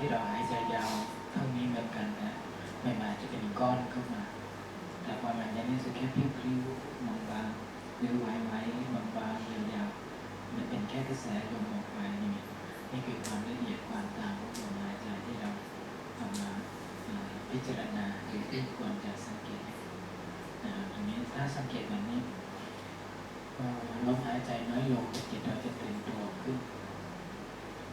ที่เราหายใจยาวเท่านี้เหมือนกันนะไม่มาจะเป็นก้อนเข้ามา แต่พอหลังจากนี้จะแค่พริ้วๆบางๆหรือไหวๆบางๆยาวๆมันเป็นแค่กระแสลมออกไปนี่นี่คือความละเอียดความต่างของลมหายใจที่เราเอามาพิจารณาหรือที่ควรจะสังเกตนะครับตรงนี้ถ้าสังเกตแบบนี้เอ่อลมหายใจน้อยลงจิตเราจะตื่นตัวขึ้น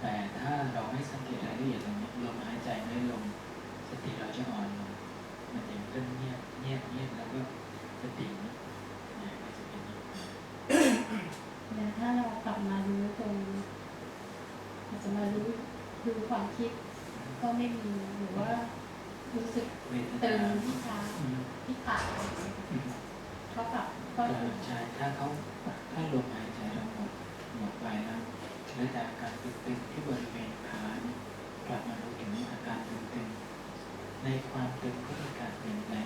แต่ถ้าเราไม่สังเกตรายละเอียดตรงนี้ลมหายใจไม่ลงสติเราจะอ่อนลงมันจะเริ่มเงียบเงียบเงียบแล้วก็สตินะก็จะเป็นอย่างนี้แล้วถ้าเรากลับมารู้ตรงอาจจะมารู้ดูความคิดก็ไม่มีหรือว่ารู้สึกเวทตึนางที่เท้าที่ขาอะไรอย่างเขากลับก็ใช่ถ้าเขาถ้าลมหายใจเราหมดหมดไปแล้ว เหลือาการตึงๆที่บริเวณขาเนี่ยกลับมารู้ถึงอาการตึงๆในความตึงก็มีการเปลี่ยนแปลง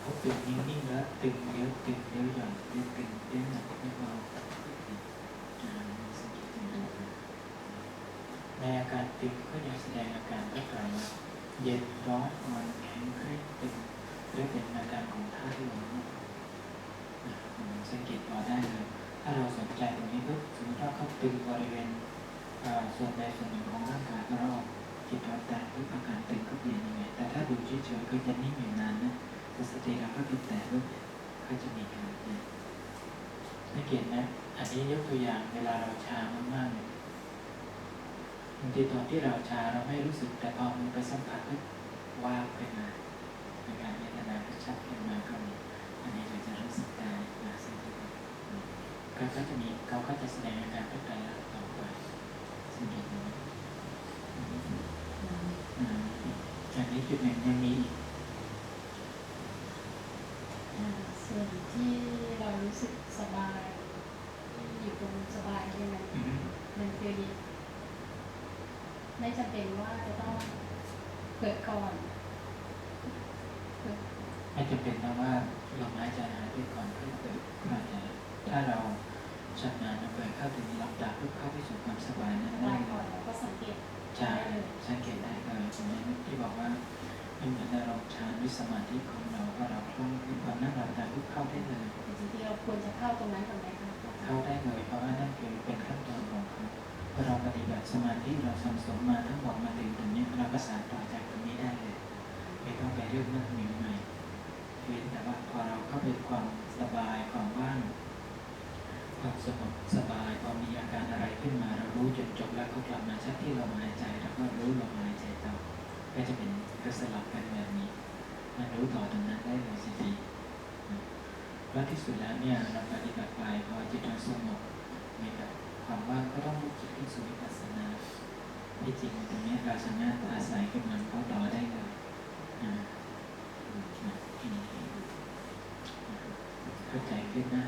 เขาตึงนิ่งๆแล้วตึงเยอะตึงเยอะหย่อนตึงตึงเยอะหน่อยไม่เบาอ่าสังเกตตรงนี้นะในอาการตึงก็ยังแสดงอาการก็กายเย็นร้อนอ่อนแข็งเครียดตึงหรือเป็นอาการของธาตุลมนะอืมสังเกตพอได้เลย ถ้าเราสนใจตรงนี้ปุ๊บสมมติว่าเขาตึงบริเวณส่วนใดส่วนหนึ่งของร่างกายก็เราจิตเราแตะปุ๊บอาการตึงก็เปลี่ยนยังไงแต่ถ้าดูเฉยๆก็จะนิ่งอยู่นานนะแต่สติเราก็ติดแต่ปุ๊บก็จะมีการเปลี่ยนสังเกตนะอันนี้ยกตัวอย่างเวลาเราชามากๆเนี่ยบางทีตอนที่เราชาเราไม่รู้สึกแต่พอมันไปสัมผัสก็ว่าบขึ้นมาในการเวทนาก็ชัดขึ้นมาก็มีอันนี้เราจะรู้สึกได้นะสิ่งที่ เขาก็จะมีเขาก็จะแสดงอาการก็ไปแล้วต่อไปสิ่งที่นี้อืมอันนี้จุดหนึ่งยังมีอีกส่วนที่เรารู้สึกสบายอยู่ตรงสบายเนี่ยมันมมันคือไม่จำเป็นว่าจะต้องเกิดก่อนไม่จำเป็นต้องว่าลมหายใจหายไปก่อนเพื่อเกิดมาถ้าเรา ชำนาญเราเปิดเข้าถึงหลับตาเพื่อเข้าไปสู่ความสบายนั้นสได้บายเลก่อนยแล้วก็สังเกตใช่สังเกตได้เลยตรงนี้ที่บอกว่ามันเหมือนเราฌานวิสมาธิของเราว่าเราคล่องขึ้นความนั่งหลับตาปุ๊บเข้าได้เลยแต่จริงๆเราควรจะเข้าตรงนั้นก่อนไหมคะเข้าได้เลยเพราะว่านั่นคือเป็นขั้นตอนของเขาเมื่อเราปฏิบัติสมาธิเราสัมสมมาทั้งหมดมาถึงตรงนี้เราก็สานต่อจากตรงนี้ได้เลยไม่ต้องไปเรื่องนั่นหนึ่งใหม่เว้นแต่ว่าพอเราเข้าไปความสบายความว่าง ความสงบสบายพอมีอาการอะไรขึ้นมาเรารู้จนจบแล้วก็กลับมาชักที่ลมหายใจแล้วก็รู้ลมหายใจต่อก็จะเป็นก็สลับกันแบบนี้มันรู้ต่อตรงนั้นได้เลยสิทีแล้วที่สุดแล้วเนี่ยเราปฏิบัติไปพอจิตเราสงบมีแบบความว่างก็ต้องลุกจิตขึ้นสู่วิปัสสนาที่จริงตรงนี้เราสามารถอาศัยกำลังเขาต่อได้เลยเข้าใจขึ้นนะ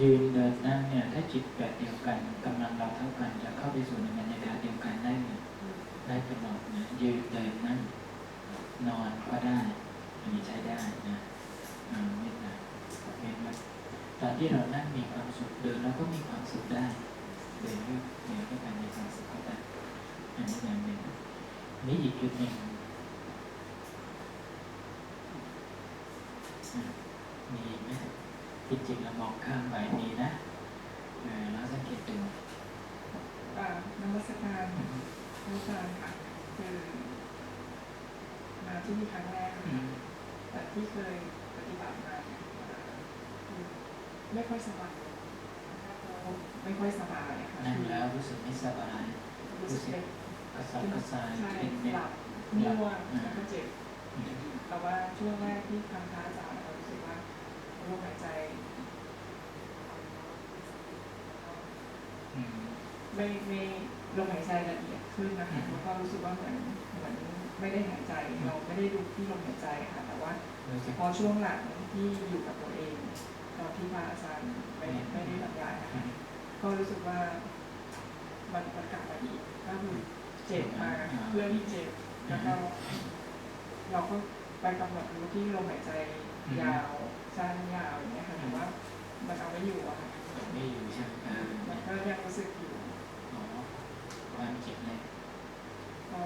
ยืนเดินนั่งเนี่ย ถ้าจิตแบบเดียวกันกำลังเราเท่ากันจะเข้าไปสู่ในบรรยากาศเดียวกันได้เลยอืมได้ตลอดนะยืนเดินนั่งนอนก็ได้อันนี้ใช้ได้นะอ่าไม่ได้เห็นตอนที่เรานั่งมีความสุขเดินเราก็มีความสุขได้เดินก็เดินก็ไปมีความสุขก็ได้อันนี้อย่างหนึ่งนี่อีกจุดหนึ่งมีไหม ที่จริงเรามองข้ามไปมีนะเออแล้วสังเกตดูอ่านมัสการพระอาจารย์ค่ะคือมาที่นี่ครั้งแรกอืมแต่ที่เคยปฏิบัติมาเนี่ยเอ่อคือไม่ค่อยสบายไม่ค่อยสบายอะค่ะนั่งแล้วรู้สึกไม่สบายรู้สึกเป็นกระสับกระส่ายใช่เป็นเน็หบลับง่วงแล้วก็เจ็บแต่ว่าช่วงแรกที่ทำพระอาจารย์เรารู้สึกว่า ลมหายใจ อืมไม่ไม่ลมหายใจละเอียดขึ้นนะคะอืมแล้วก็รู้สึกว่าเหมือนเหมือนไม่ได้หายใจ เราไม่ได้ดูที่ลมหายใจค่ะ แต่ว่ารู้สึกพอช่วงหลังที่อยู่กับตัวเองตอนที่พระอาจารย์ไม่ไม่ได้บรรยายนะคะก็รู้สึกว่ามันมันกลับมาอีกก็คือเจ็บมาเพื่อที่เจ็บแล้วก็เราก็ไปกำหนดรู้ที่ลมหายใจยาว สั้นยาวอย่างเงี้ยค่ะแต่ว่ามันเอาไม่อยู่อะค่ะไม่อยู่ใช่ไหมมันก็ยังรู้สึกอยู่อ๋อความเจ็บเลยก็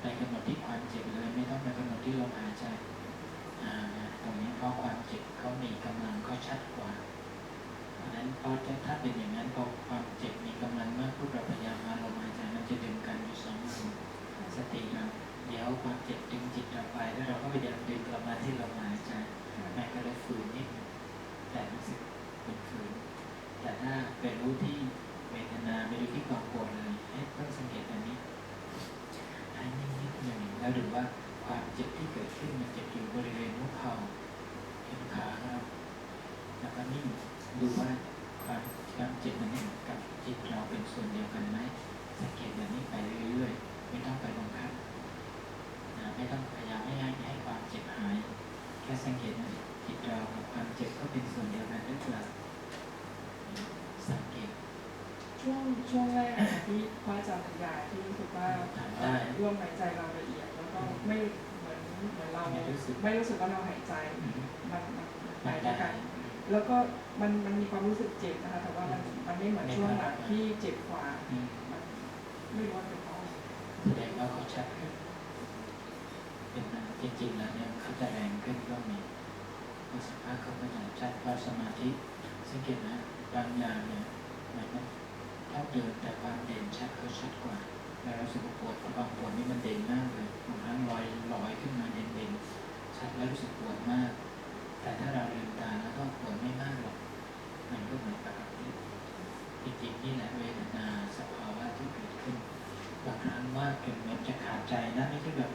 ไปกำหนดที่ความเจ็บเลย ไม่ต้องไปกำหนดที่ลมหายใจอ่าตรงนี้เพราะความเจ็บเขามีกำลังก็ชัดกว่าเพราะนั้นพอจะถ้าเป็นอย่างนั้นพอความเจ็บมีกำลังมากพวกเราพยายามมาลมหายใจมันจะดึงกันอยู่สองส่นสติเราเดี๋ยวความเจ็บดึงจิตเราไปแล้วเราก็พยายามดึงกลับมาที่ลมหายใจ แม่ก็เลยฝืนนิดนึงแต่รู้สึกเป็นฝืนแต่ถ้าไปรู้ที่เวทนาไปดูที่ความปวดเลยให้เพิ่งสังเกตแบบนี้ให้นิ่งนิดหนึ่งแล้วดูว่าความเจ็บที่เกิดขึ้นมันเจ็บอยู่บริเวณหัวเข่าเห็นขาครับแล้วก็นิ่งดูว่าความความเจ็บมันเนี่ยกับจิตเราเป็นส่วนเดียวกันไหมสังเกตแบบนี้ไปเรื่อยๆ ไม่ต้องไปบังคับนะไม่ต้องพยายามให้ให้ความเจ็บหาย แค่สังเกตว่า จิตเรากับความเจ็บก็เป็นส่วนเดียวกันหรือเปล่าสังเกตช่วงช่วงแรกอะที่พระอาจารย์บรรยายที่รู้สึกว่าทำได้ร่วมหายใจเราละเอียดแล้วก็ไม่เหมือนเหมือนเราไม่รู้สึกไม่รู้สึกว่าเราหายใจอืมมันมันไปไม่ด้วยได้กันแล้วก็มันมันมีความรู้สึกเจ็บนะคะแต่ว่ามันมันไม่เหมือนช่วงหลังที่เจ็บกว่าอืมมันไม่รู้ว่าเป็นเพราะอะไรแสดงว่าเขาชัดขึ้นเป็นนะจริงๆแล้วเนี่ยเขาจะแรงขึ้นก็มี เพราะสภาพเขาก็จะชัดเพราสมาธิสังเกตนะบางอย่างเนี่ยหมือนนะถ้าเดินแต่ความเด่นชัดเขาชัดกว่าแล้วรู้สึกปวดความปวดนี่มันเด่นมากเลยบางครั้งลอยลอยขึ้นมาเด่นเด่นๆชัดแล้วรู้สึกปวดมาก แต่ถ้าเราลืมตาแล้วก็ปวดไม่มากหรอกมันก็เหมือนปกติจริงๆนี่แหละเวทนาสภาวะที่เกิดขึ้นบางครั้งมากจนมันจะขาดใจนะไม่ใช่แบบ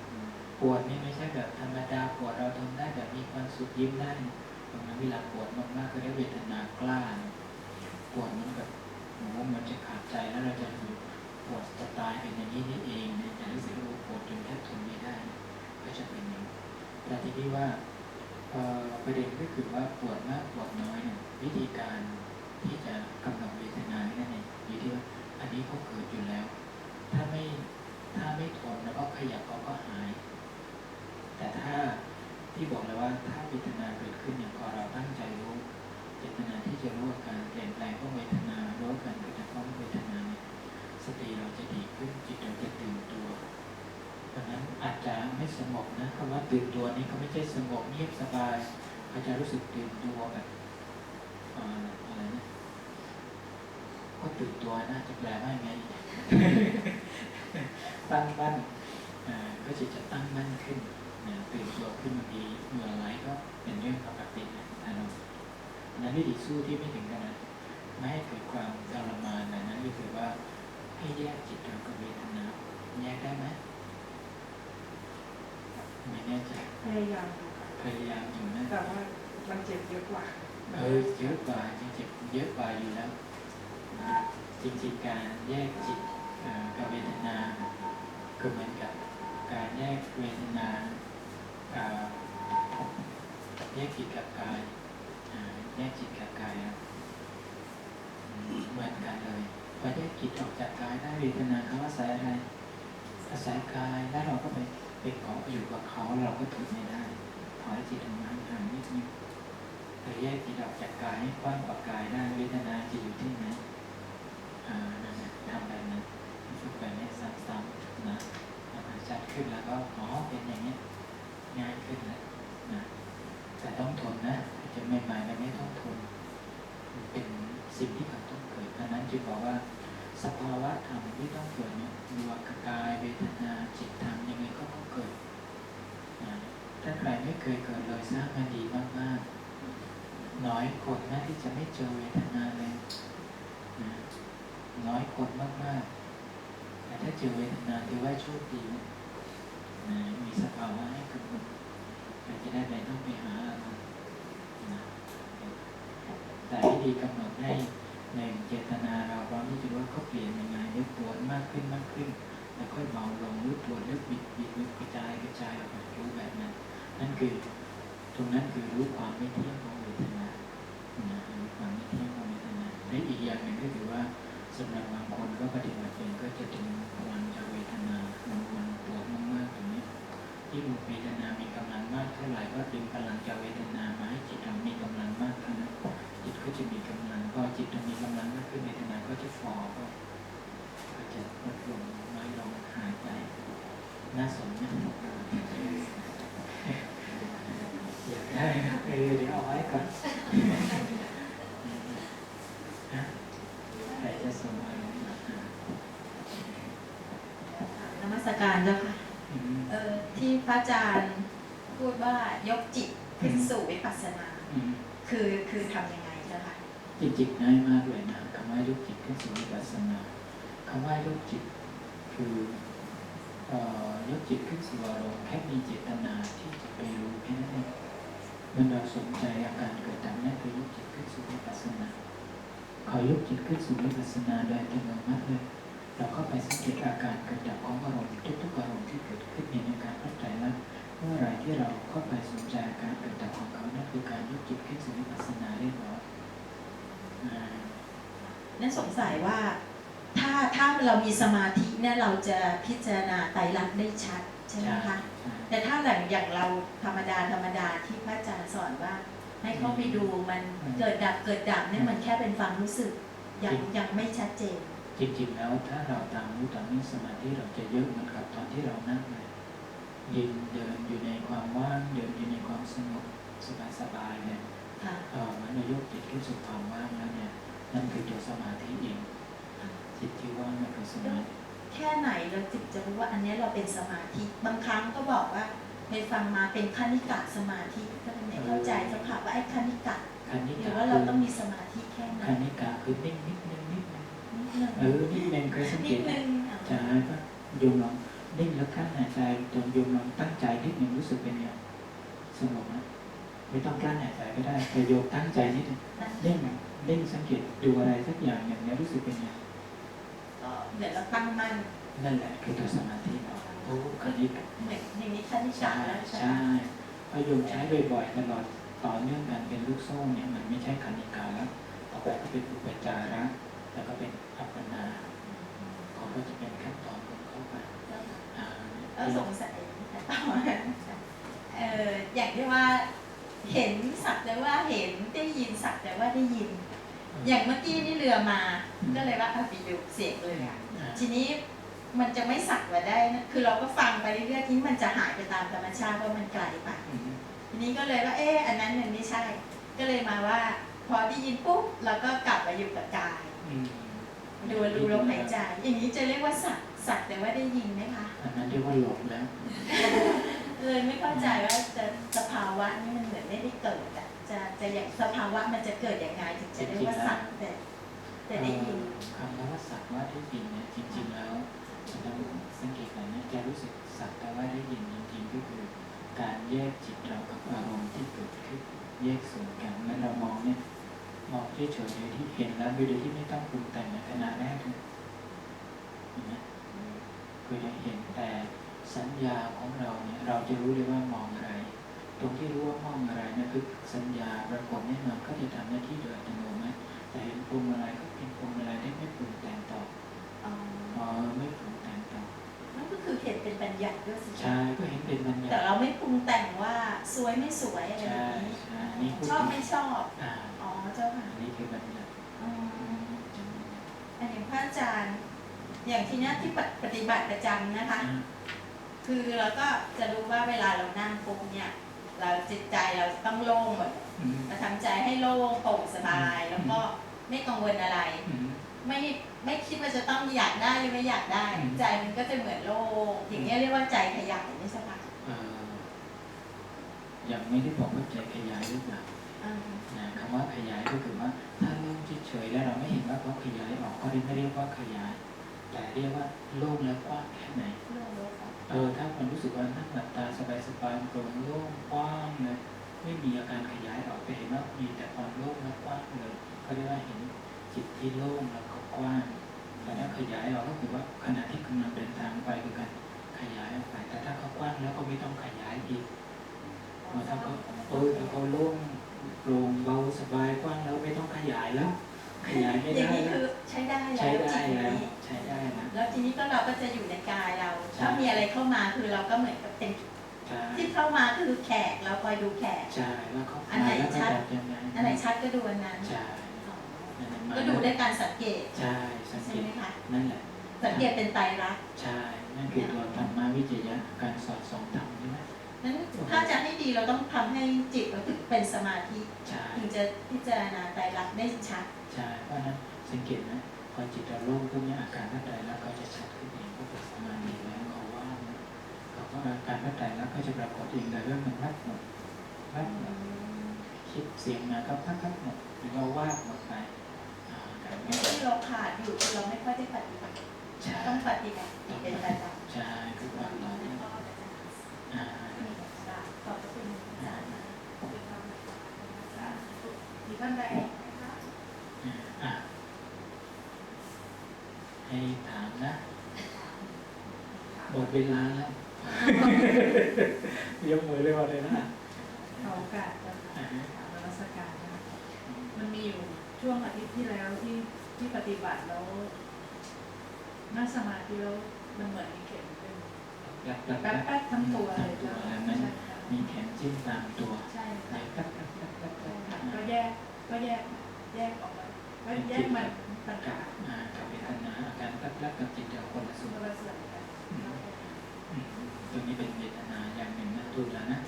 ปวดนี่ไม่ใช่แบบธรรมดาปวดเราทนได้แบบมีความสุขยิ้มได้บางครั้งเวลาปวดมากๆก็ได้เวทนากล้าปวดมันแบบโอ้โหมันจะขาดใจแล้วเราจะรู้ปวดจะตายเป็นอย่างนี้นี่เองเนี่ยจะรู้สึกว่าปวดจนแทบทนไม่ได้ ก็จะเป็นอย่างนี้แต่ทีนี้ว่าประเด็นก็คือว่าปวดมากปวดน้อยเนี่ยวิธีการที่จะกำหนดเวทนาเนี่ยอยู่ที่ว่าอันนี้เขาเกิดอยู่แล้ว ถ้าไม่ถ้าไม่ทนแล้วก็ขยับเขาก็หาย แต่ถ้าที่บอกเลยว่าถ้าเวทนาเกิดขึ้นเนี่ยพอเราตั้งใจรู้เจตนาที่จะรู้อาการเปลี่ยนแปลงของเวทนารู้การเกิดของเวทนาเนี่ยสติเราจะดีขึ้นจิตเราจะตื่นตัวเพราะฉะนั้นอาจจะไม่สงบนะคำว่าตื่นตัวนี้เขาไม่ใช่สงบเงียบสบายเขาจจะรู้สึกตื่นตัวแบบอะไรนะก็ตื่นตัวนะจะแปลว่าไงตั้งมั่นก็จิตจะตั้งมั่นขึ้น นะตื่นตัวขึ้นบางทีเหงื่อไหลก็เป็นเรื่องปกตินะอารมณ์อันนั้นวิธีสู้ที่ไม่ถึงกันนะไม่ให้เกิดความทรมานนะนั้นก็คือว่าให้แยกจิตเรากับเวทนาแยกได้ไหมไม่แน่ใจพยายามดูค่ะพยายามอยู่นะแต่ว่ามันเจ็บเยอะกว่าเออเยอะกว่าจริงๆเยอะกว่าอยู่แล้วนะจริงๆการแยกจิตเอ่อกับเวทนาก็เหมือนกับการแยกเวทนา แยกจิตกับกายแยกจิตกับกายอะเหมือนกันเลยพอแยกจิตออกจากกายได้เวทนาเขาอาศัยอะไรอาศัยกายแล้วเราก็ไปไปเกาะอยู่กับเขาเราก็ถูกไม่ได้ถอยจิตออกมาห่างนิดนึงแต่แยกจิตออกจากกายให้กว้างกว่ากายได้เวทนาจะอยู่ที่ไหนอ่านั่นแหละทำแบบนั้นฝึกแบบนี้ซ้ำๆนะชัดขึ้นแล้วก็อ๋อเป็นอย่างนี้ ง่ายขึ้นแล้วนะแต่ต้องทนนะจะไม่หมายมันไม่ต้องทนเป็นสิ่งที่มันต้องเกิดดังนั้นจึงบอกว่า สภาวะธรรมที่ต้องเกิดเนี่ยมีว่ากายเวทนาจิตธรรมยังไงก็ต้องเกิดถ้าใครไม่เคยเกิดเลยสร้างมาดีมากๆ น้อยคนนะที่จะไม่เจอเวทนาเลยนะน้อยคนมากๆแต่ถ้าเจอเวทนาถือว่าโชคดีนะ นะมีสภาวะให้กำหนดแต่จะได้ไม่ต้องไปหาอะไรนะแต่วิธีกำหนดให้ในเจตนาเราพร้อมที่จะว่าเขาเปลี่ยนยังไงหรือปวดมากขึ้นมากขึ้น แล้วค่อยเบาลงหรือปวดหรือบิดบิดหรือกระจายกระจายออกไปรู้แบบนั้น นั่นคือตรงนั้นคือรู้ความไม่เที่ยงของเวทนานะรู้ความไม่เที่ยงของเวทนาและอีกอย่างหนึ่งก็คือว่าสำหรับบางคนก็ปฏิบัติเป็นก็จะดึงพลังจากเวทนาบางคนปวดมากๆตรงนี้ ยิ่เวทนามีกำลังมากเท่าไหร่ก็ดึงพลังจากเวทนามาให้จิตเรามีกำลังมากเท่านั้นจิตก็จะมีกำลังพอจิตเรามีกำลังมากขึ้นเวทนาก็จะฟอก็ก็จะลดลงน้อยลงหายไปนน่าสนนะอยากได้เออเดี๋ยวเอาไว้ก่อนฮะใครจะส่งอะไรมา นมัสการเจ้าค่ะ อืม เออที่ พระอาจารย์พูดว่ายกจิตขึ้นสู่วิปัสสนา อืมคือคือทำยังไงเจ้าค่ะจริงๆง่ายมากเลยนะคำว่ายกจิตขึ้นสู่วิปัสสนาคำว่ายกจิต คือเอ่อยกจิตขึ้นสู่อารมณ์แค่มีเจตนาที่จะไปรู้แค่นั้นเองเมื่อเราสนใจอาการเกิดดับนั่นคือยกจิตขึ้นสู่วิปัสสนาขอยกจิตขึ้นสู่วิปัสสนาโดยอัตโนมัติเลย เราเข้าไปสังเกตอาการเกิดดับของอารมณ์ทุกๆอารมณ์ที่เกิดขึ้นในการเข้าใจแล้วเมื่อไหรที่เราเข้าไปสนใจอาการเกิดดับของเขานั่นคือการยกจิตขึ้นสู่วิปัสสนาเรียบร้อยอ่านั่นสงสัยว่าถ้าถ้าเรามีสมาธิเนี่ยเราจะพิจารณาไตรลักษณ์ได้ชัดใช่ไหมคะใช่แต่ถ้าหลังอย่างเราธรรมดาธรรมดาที่พระอาจารย์สอนว่า ให้เข้าไปดูมันเกิดดับเกิดดับเนี่ยมันแค่เป็นความรู้สึกยังยังไม่ชัดเจน จริงๆแล้วถ้าเราตามรู้ตามนี้สมาธิเราจะเยอะเหมือนกับตอนที่เรานั่งเลยยืนเดินอยู่ในความว่างเดินอยู่ในความสงบสบายๆเนี่ยค่ะเออมันเรายกจิตขึ้นสู่ความว่างแล้วเนี่ยนั่นคือตัวสมาธิเองจิตที่ว่างนั่นคือสมาธิแค่ไหนเราจึงจะรู้ว่าอันเนี้ยเราเป็นสมาธิบางครั้งก็บอกว่าไปฟังมาเป็นคณิกะสมาธิก็ไม่เข้าใจเจ้าค่ะว่าไอ้คณิกะคันนิหรืกะอว่าเราต้องมีสมาธิแค่ไหนคันนิกะคือนิ่งนิดนึ เออนิดนึงเคยสังเกนิดตไหมนึงอะใช่ปะโยมลองนิ่งแล้วกั้นหายใจจนโยมลองตั้งใจนิดนึงรู้สึกเป็นไงสงบไหมไม่ต้องกลั้นหายใจก็ได้แต่โยมตั้งใจนิดนึงนั่นเด้งเด้งสังเกตดูอะไรสักอย่างอย่างนี้ยรู้สึกเป็นไงก็เหมือนเราตั้งมั่นนั่นแหละคือตัวสมาธิโอ้คันนี้เหมือนในนี้คณิกะใช่แล้วใช่ไหมใช่พอโยมใช้บ่อยๆตลอดต่อเนื่องกันเป็นลูกโซ่เนี่ยมันไม่ใช่คันนิกาแล้วต่อไปก็เป็นอุปจาระ แล้วก็เป็นอัปปนาเขาก็จะเป็นขั้นตอนของเขาไปอ่าเออสงสัยต่อเอออย่างที่ว่าเห็นสักแต่ว่าเห็นได้ยินสักแต่ว่าได้ยิน อย่างเมื่อกี้นี่เรือมา ก็เลยว่าเอาไปดูเสียงเรืออ่าทีนี้มันจะไม่สักว่าได้นะคือเราก็ฟังไปเรื่อยๆที่มันจะหายไปตามธรรมชาติว่ามันไกลไปอืมทีนี้ก็เลยว่า เอ๊ะอันนั้นมันไม่ใช่ ก็เลยมาว่า พอได้ยินปุ๊บเราก็กลับมาอยู่กับกาย อืมดูดูลมหายใจ อย่างนี้จะเรียกว่าสักสักแต่ว่าได้ยินไหมคะ อันนั้นเรียกว่าหลบแล้ว เลยไม่เข้าใจว่าจะสภาวะนี่มันเหมือนไม่ได้เกิดอะจะจะอย่างสภาวะมันจะเกิดอย่างไงถึงจะเรียกว่าสักแต่แต่ได้ยิน คำว่าสักว่าได้ยินเนี่ยจริง ๆ แล้วเราสังเกตหน่อยนะจะรู้สึกสักแต่ว่าได้ยินจริงๆก็คือ การแยกจิตเรากับอารมณ์ที่เกิดขึ้นแยกส่วนกันเมื่อเรามองเนี่ย มองเฉยๆโดยที่เห็นแล้วโดยที่ไม่ต้องปรุงแต่งในขณะแรกเลยเห็นไหมคือจะเห็นแต่สัญญาของเราเนี่ยเราจะรู้เลยว่ามองอะไร ตรงที่รู้ว่ามองอะไรเนี่ยคือสัญญาปรากฏแน่นอนก็จะทำหน้าที่โดยอัตโนมัติแต่เห็นปรุงอะไรก็เป็นปรุงอะไรได้ไม่ปรุงแต่งต่ออ๋ออ๋อไม่ปรุงแต่งต่อนั่นก็คือเห็นเป็นบัญญัติด้วยสิคะใช่ก็เห็นเป็นมันแต่เราไม่ปรุงแต่งว่าสวยไม่สวยอะไรแบใช่บนี้ใช่นี่พูดชอบถึงไม่ชอบอ่าอ๋อ เจ้าค่ะอันนี้คือบัญญัติอ๋ออันอย่างพระอาจารย์ อย่างที่เนี้ยที่ปฏิบัติประจำนะคะอ่าคือเราก็จะรู้ว่าเวลาเรานั่งปุ๊บเนี่ย เราจิตใจเราต้องโล่งหมดอืมเราทำใจให้โล่งโปร่งสบาย แล้วก็ไม่กังวลอะไร อืม ไม่ไม่คิดว่าจะต้องอยากได้หรือไม่อยากได้ อืม ใจมันก็จะเหมือนโล่งอย่างนี้ยเรียกว่าใจขยายไม่ใช่ปะเอ่อยังไม่ได้บอกว่าใจขยายหรือเปล่าอ่า นะคำว่าขยายก็คือว่าถ้าโล่งเฉยๆแล้วเราไม่เห็นว่าเขาขยายออกก็ไม่เรียกว่าขยาย แต่เรียกว่าโล่งแล้วกว้างแค่ไหนโล่งโล่งอะเออถ้ามันรู้สึกว่านั่งหลับตาสบายๆโปร่งโล่งกว้างเลยไม่มีอาการขยายออกไปเห็นว่ามีแต่ความโล่งและกว้างเลยก็เรียกว่าเห็นจิตที่โล่งแล้วก็กว้างแต่ถ้าขยายออกก็คือว่าขณะที่กำลังเดินทางไปคือการขยายออกไปแต่ถ้าเขากว้างแล้วก็ไม่ต้องขยายอีกเพราะถ้าเขาเออถ้าเขาโล่ง โปร่งเบาสบายกว้างแล้วไม่ต้องขยายแล้ว ขยายไม่อย่างได้นี้แล้คืวอใช้ได้แล้ใช้วได้จิตแล้วนี้ใช้ได้แล้วแล้วทีนี้ก็เราก็จะอยู่ในกายเราใช่ ถ้ามีอะไรเข้ามาคือเราก็เหมือนกับเป็นใช่ที่เข้ามาคือแขกเราคอยดูแขก ใช่แล้วเขาอันไหนแล้วก็ชัดจับยังไงอันไหนชัดก็ดูอันนั้นใช่อ๋อนั่นแหละก็ดูด้วยการสังเกตใช่สังเกใช่ตไหมคะนั่นแหละ สังเกตเป็นไตรลักษณ์ ใช่ นั่นคือตัวธรรมวิจยะ การสอดส่องธรรมใช่ไหม นั้นถ้าจะให้ดีเราต้องทำให้จิตเราถึงเป็นสมาธิใช่ถึงจะพิจารณาไตรลักษณ์ได้ชัดใช่เพราะฉะนั้นสังเกตนะพอจิตเราโล่งพวกนี้อาการทัดใจแล้วก็จะชัดขึ้นเองก็เป็นสมาธิแล้วเขาว่านะเขาก็อาการทัดใจแล้วก็จะปรากฏเองเลยว่ามันวัดหมดวัดหมดคิดเสียงมาก็พักพักหมดหรือว่าว่าดหมดไปอ่าการๆไม่ที่เราขาดอยู่คือเราไม่ค่อยได้ปฏิบัติใช่ต้องปฏิบัติเป็นประจำใช่คือความต่อเนื่องอ่า ขอบพระคุณอาจารย์มาก มีท่านใดอะให้ถามนะหมดเวลาแล้วยกมือเรียกว่าเลยนะขอโอกาสจะอ่าฮะถามนมัสการนะคะมันมีอยู่ช่วงอาทิตย์ที่แล้วที่ที่ปฏิบัติแล้วนั่งสมาธิแล้วมันเหมือนมีเข็มเป็นแป๊บแป๊บแป๊บแป๊บทั้งตัวเลยทั้งตัวใช่แล้วมันค่ะ มีแขนจิ้มตามตัวใช่ไหนค่ะแป๊บแป๊บแป๊บแป๊บแป๊บก็แยกก็แยกแยกออกมาก็แยกมันต่างกับหากอ่ากับเวทนาอาการแป๊บแป๊บกับจิตเดียวคนละส่วนคนละส่วนกันอืมตัวนี้เป็นเวทนาอย่างหนึ่งนะถูกแล้วนะ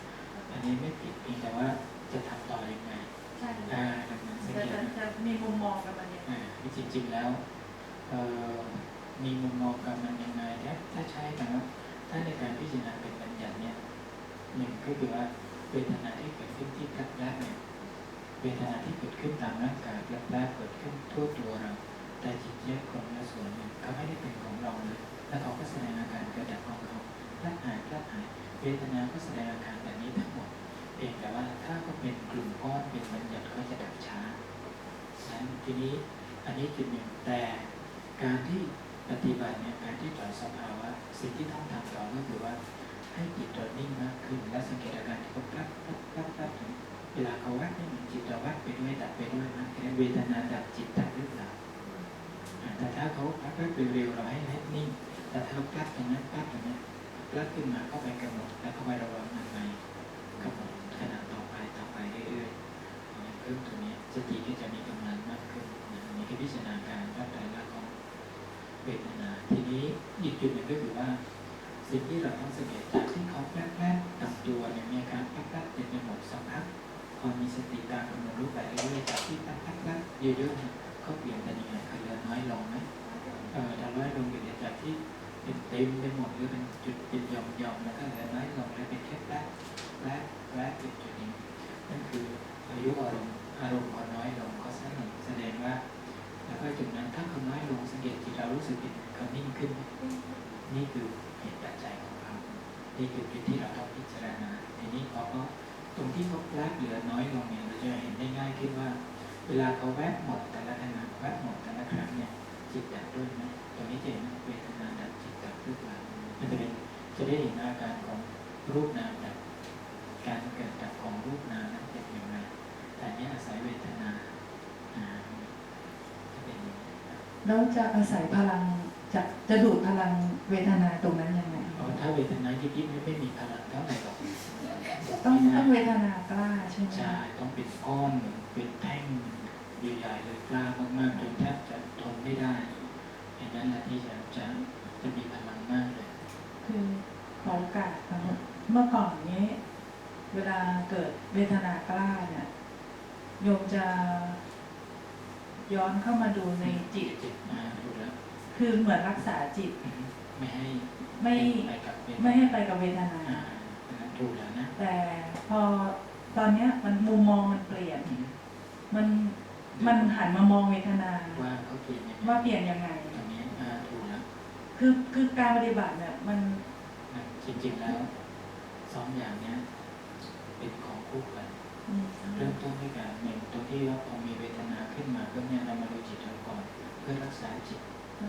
อันนี้ไม่ผิดเพียงแต่ว่าจะทำต่อยังไงใช่อ่าดังนั้นสังจะเกตจะนะจะมีมุมมองกับมันยังไงอ่าจริงๆแล้วเอ่อมีมุมมองกับมันยังไงถ้าถ้าใช้นะครับถ้าในการพิจารณาเป็นบัญญัติเนี่ย หนึ่งก็คือว่าเวทนาที่เกิดขึ้นที่กลับแรกเนี่ยเวทนาที่เกิดขึ้นตามร่างกายกลับแรกเกิดขึ้นทั่วตัวเรา แต่จิตแยกคนละส่วนหนึ่งเขาไม่ได้เป็นของเราเลยแล้วเขาก็แสดงอาการกระดับของเขาลัดหายลัดหายเวทนาก็แสดงอาการแบบนี้ทั้งหมดเพียงแต่ว่าถ้าก็เป็นกลุ่มก้อนเป็นบัญญัติก็จะดับช้านั้นทีนี้อันนี้จุดหนึ่งแต่การที่ปฏิบัติเนี่ยการที่ปล่อยสภาวะสิ่งที่ต้องทำต่อก็คือว่า ให้จิตเรานิ่งมากขึ้น และสังเกตอาการที่เขาปั๊บปั๊บปั๊บปั๊บเวลาเขาวัดนี่มันจิตเราวัดไปด้วยดับไปด้วยนะแค่เวทนาดับจิตดับหรือเปล่าแต่ถ้าเขาปั๊บปั๊บเร็วๆเราให้ให้นิ่ง แต่ถ้าเขาปั๊บตรงนั้นปั๊บตรงนี้ปั๊บขึ้นมาเข้าไปกำหนดแล้วเข้าไประวังมันไปกำหนดขณะต่อไปต่อไปเรื่อยๆอยเพิ่มตรงนี้สติก็จะมีกำลังมากขึ้นนะอันนี้คือพิจารณาการวัดใจละของเวทนา ทีนี้อีกจุดหนึ่งก็คือว่า สิ่งที่เราต้องสังเกตจากที่เขาแป๊บๆตับตัวเนี่ยมีอาการแป๊บๆเต็มไปหมดสักพักพอมีสติตามกำหนดรู้ไปเรื่อยๆจากที่แป๊บๆเยอะๆเนี่ยเขาเปลี่ยนเป็นยังไงคือเหลือน้อยลงไหมเออถ้าน้อยลงอยู่เนี่ยจากที่เป็นเต็มไปหมดหรือเป็นจุดเป็นหย่อมๆแล้วก็เหลือน้อยลงแล้วเป็นแค่แป๊บแป๊บแป๊บเป็นจุดนี้นั่นคืออายุอารมณ์อารมณ์ก็น้อยลงก็สั้นลงแสดงว่า แล้วก็จุดนั้นถ้าเขาน้อยลงสังเกตจิตเรารู้สึกผิดเขานิ่งขึ้นนี่คือ ตุปัจจัยของเขานี่คือจุดที่เราต้องพิจารณาทีนี้เขาตรงที่เขาแป๊บเหลือน้อยลงเนี่ยเราจะเห็นได้ง่ายขึ้นว่า เวลาเขาแวบหมดแต่ละขณะแวบหมดแต่ละครั้งเนี่ยจิตดับด้วยไหมตรงนี้จะเห็นเวทนาดับจิตดับหรือเปล่ามันจะเป็นจะได้เห็นอาการของรูปนามดับการเกิดดับของรูปนามนั้นเป็นอย่างไรแต่นี้อาศัยเวทนาจะเป็นอย่างนี้ครับแล้วจะอาศัยพลังจะจะดูดพลัง เวทนาตรงนั้นยังไงเพราะถ้าเวทนายิบยิบไม่ไม่มีพลังเท่าไหร่หรอกต้องไม่ต้น่าองเวทนากล้าใช่ไหมใช่ต้องเป็นก้อนเป็นแท่งใหญ่ๆเลยกล้ามากๆจนแทบจะทนไม่ได้เห็นนั้นแหละที่จะจะจะมีพลังมากเลย คือขอโอกาสครับเมื่อก่อนนี้ เวลาเกิดเวทนากล้าเนี่ยโยมจะย้อนเข้ามาดูในจิตจิตมาดูแล้วคือเหมือนรักษาจิต ไม่ให้ไม่ไปกับเวทไม่ให้ไปกับเวทนาอ่าอันนั้นถูกแล้วนะแต่พอตอนเนี้ยมันมุมมองมันเปลี่ยนอืมมันมันหันมามองเวทนา ว่าเขาเปลี่ยนยังไงว่าเปลี่ยนยังไงตรงนี้อ่าถูกแล้วคือคือการปฏิบัติเนี่ยมันนะจริงๆแล้วสองอย่างเนี้ยเป็นของคู่กันอืมเริ่มต้นด้วยการหนึ่งตัวที่ว่าพอมีเวทนาขึ้นมาก็เนี่ยเรามาดูจิตเราก่อน เพื่อรักษาจิต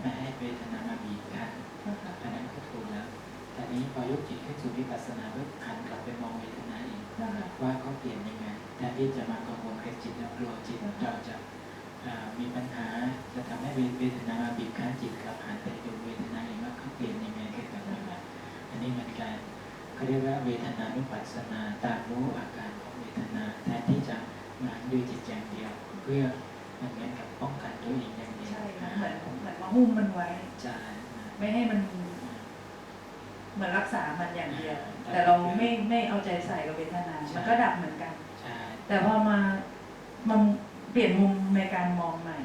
ไม่ให้เวทนามาบีบคั้นนะคะอันนั้นก็ถูกแล้วแต่นี้พอยกจิตขึ้นสู่วิปัสสนาเพื่อหันกลับไปมองเวทนาอีกนะคะว่าเขาเปลี่ยนยังไงแทนที่จะมากังวลกับจิตแล้วกลัวจิตเราจะอ่ามีปัญหาจะทำให้เวทนามาบีบคั้นจิตกลับหันไปดูเวทนาเองว่าเขาเปลี่ยนยังไงเกิดจากยังไงอันนี้เหมือนกันเขาเรียกว่าเวทนานุปัสสนาตามรู้อาการของเวทนาแทนที่จะมาดูจิตอย่างเดียวเพื่อ มันเหมือนกับป้องกันตัวเองอย่างเดียวใช่ค่ะเหมือนเหมือนมาหุ้มมันไว้ ใช่มไม่ให้มันเหมือนรักษามันอย่างเดียว แต่เราไม่ไม่เอาใจใส่กับเวทนา มันก็ดับเหมือนกันใช่แต่พอมามันเปลี่ยนมุมในการมองใหม่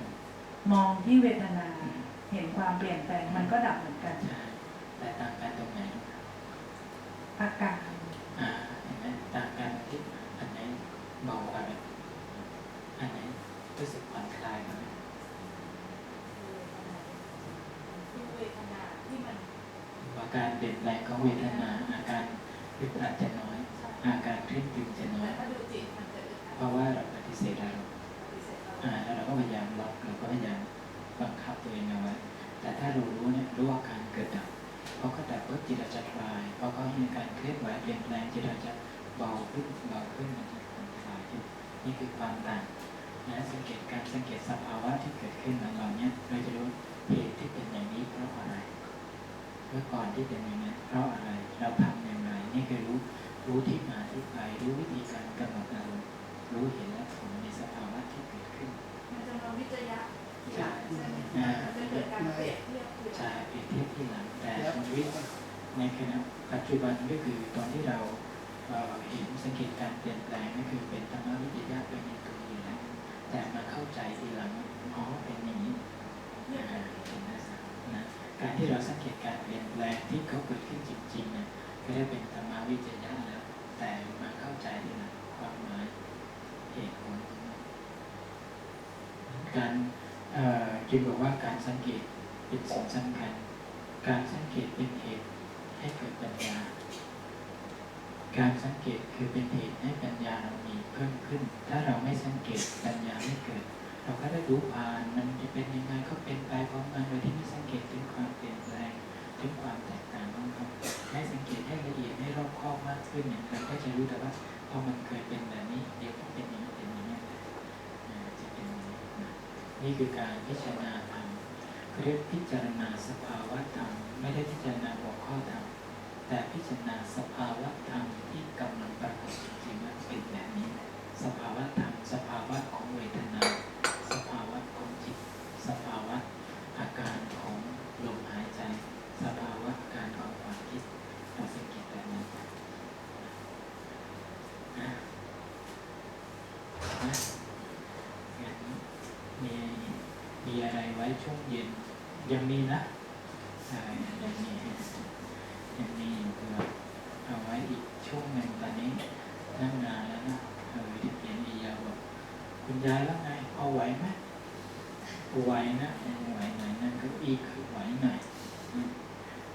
มองที่เวทนา เห็นความเปลี่ยนแปลงมันก็ดับเหมือนกัน ใช่แต่ต่างกันตรงไหน อาการ อ่าเห็นไหมต่างกันที่อันไหนเบากว่ากันอันไหนรู้สึกผ่อนคลายกว่ากัน ที่เวทนาที่มัน อาการเปลี่ยน แลงของเวทนาอาการอึดอัดจะน้อย อาการเครียดตึงจะน้อย เพราะว่าเราปฏิเสธอารมณ์ปฏิเราแล้วเราก็พยายามล็อกเราก็พยายามบังคับตัวเองเอาไว้แต่ถ้าเรารู้เนี่ยรู้ว่าการเกิดดับเพอก็ดับปุ๊บจิตเราจะคลายเพอเขามีการเคลื่อนไหวเปลี่ยนแปลงจิตเราจะเบาขึ้นเบาขึ้นมันจะผ่อนคลายขึ้นนี่คือความต่างนะสังเกตการสังเกตสภาวะที่เกิดขึ้นของเราเนี่ยเราจะรู้เหตุที่เป็นอย่างนี้เพราะอะไรเมื่อก่อนที่เป็นอย่างนั้ เพราะอะไร เราทำอย่างไร นี่คือรู้รู้ที่มาที่ไปรู้วิธีการกำหนดอารมณ์รู้เห็นและผลในสภาวะที่เกิดขึ้นมันจะมาวิจยะทีหลังใช่ไหมมันจะเกิดการเปรียบเทียบทีหลัใช่งเปรียบเทียบที่หลังแต่ชีวิตในขณะปัจจุบันก็คือตอนที่เราเอ่อเห็นสังเกตการเปลี่ยนแปลงก็คือเป็นธรรมวิทยาเป็นในตัวอยู่แล้วแต่มาเข้าใจทีหลังอ๋อเป็นอย่างนี้นะฮะเห็นนะนะ การที่เราสังเกตการเปลี่ยนแปลงที่เขาเกิดขึ้นจริงๆเนะก็ได้เป็นธรรมวิจยาแล้วแต่มาเข้าใจทีหลังความหมายเหตุผลการจึงบอกว่าการสังเกตเป็นสิ่งสำคัญ การสังเกตเป็นเหตุให้เกิดปัญญา การสังเกตคือเป็นเหตุให้ปัญญาเรามีเพิ่มขึ้น ถ้าเราไม่สังเกตปัญญาไม่เกิด เราก็ได้รู้ผ่านมันจะเป็นยังไงก็เป็นไปพอ รู้แต่ว่าพอมันเคยเป็นแบบนี้ เดี๋ยวก็เป็นอย่างนี้เป็นอย่างนี้จะเป็นอย่างนี้นะนี่คือการพิจารณาธรรมเรียกพิจารณาสภาวะธรรมไม่ได้พิจารณาหัวข้อธรรมแต่พิจารณาสภาวะธรรมที่กำลังปรากฏจริงๆว่าเป็นแบบนี้ สภาวะธรรมสภาวะของเวทนา สภาวะของจิต สภาวะอาการของลมหายใจ สภาวะอาการของความคิดเราสังเกตแบบนั้นนะนะงั้นมี มีอะไรไว้ช่วงเย็น ยังมีนะยังมียังมีอยู่เอเอาไว้อีกช่วงหนึ่งตอนนี้นั่งงานแล้วนะเออที่เปลี่ยนอียาบอกคุณยายแล้วไงเอาไหวไหมไหวนะไหวหน่อยนั่นก็อีกคือไหวหน่อยอืม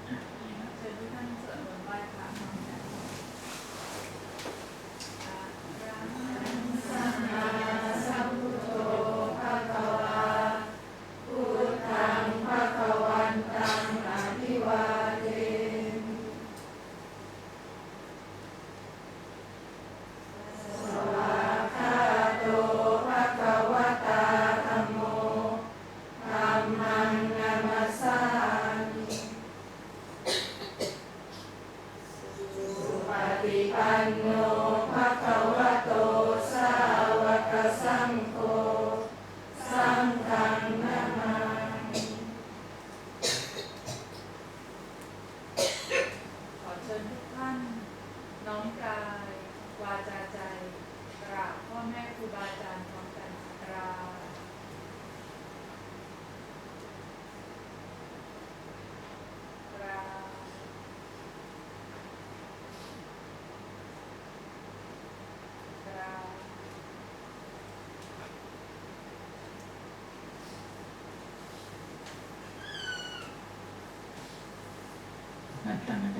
อะดีแล้ว เชิญทุกท่านสวดมนต์ไหว้พระพร้อมกันอะระหังสัมมาสัมพุทโธภะคะวาพุทธังภะคะวันตังอภิวาเทมิสวากขาโตภะคะวะตาธัมโมธัมมังนามัสสามิ สุปฏิปันโนภะคะวะโต สาวกสังโฆ สังฆังนามามิขอเชิญทุกท่าน น้อมกาย วาจาใจ กราบพ่อแม่ครูบาอาจารย์พร้อมกันกราบกราบ กราบ นั